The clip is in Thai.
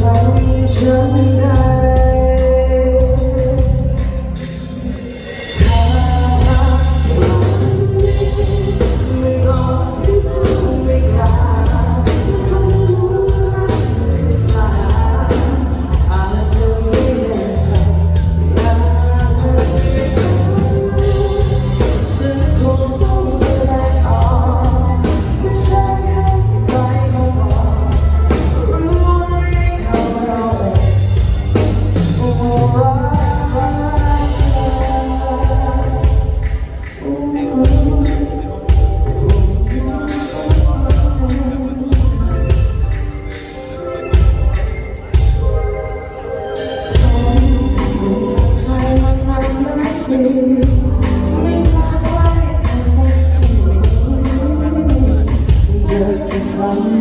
Tell me, tell me now. Amém.